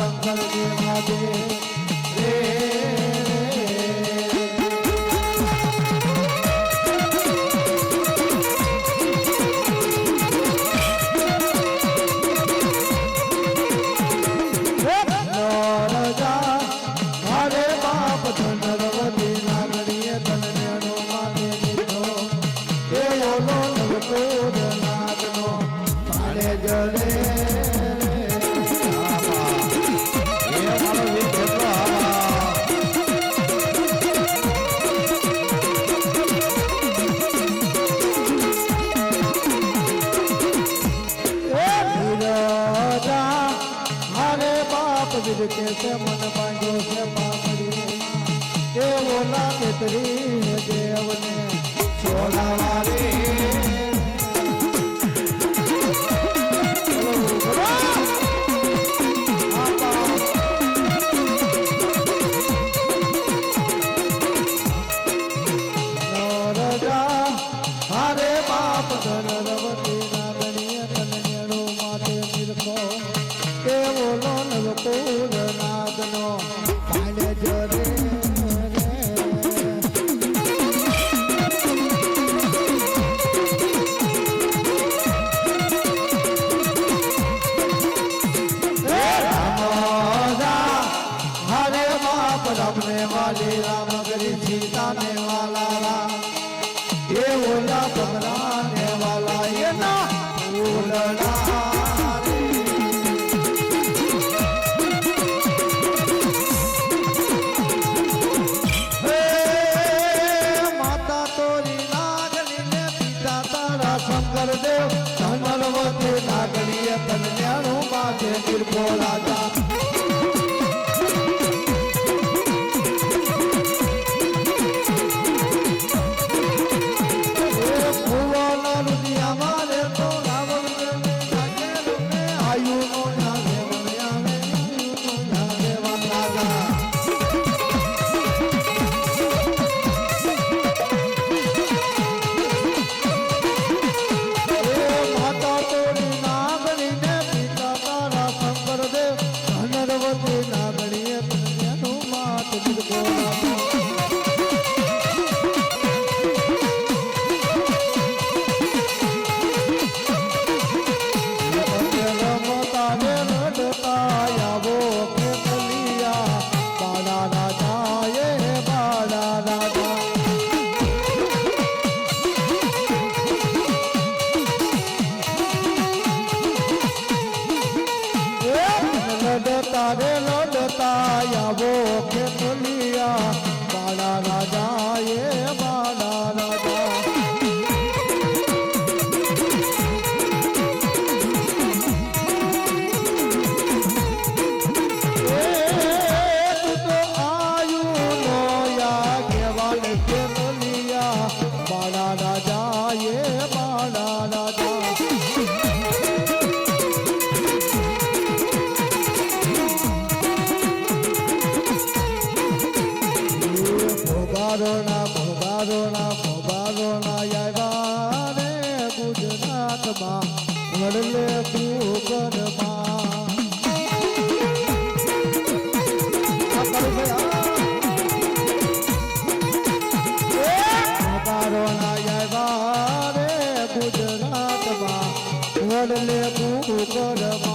शंकर देव महादेव रे છે મન બાંધ્યો છે પાપડી દેવોના કેતરી દેવને? છોડાવાળી શંકરદેવ ધનવતી નાગરીય કલ્યાણું બાજે નિર્ભોળા પડલે કુકરમાં ગુજરાતમાં પડલે કુકરમાં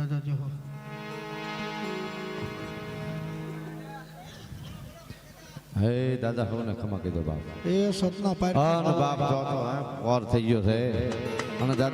દાદા જો હે દાદા હોને ખમા કીધો બાપ. એ સતના પાર હા બાપ જો તો વાર થઈ ગયો છે. અને દાદા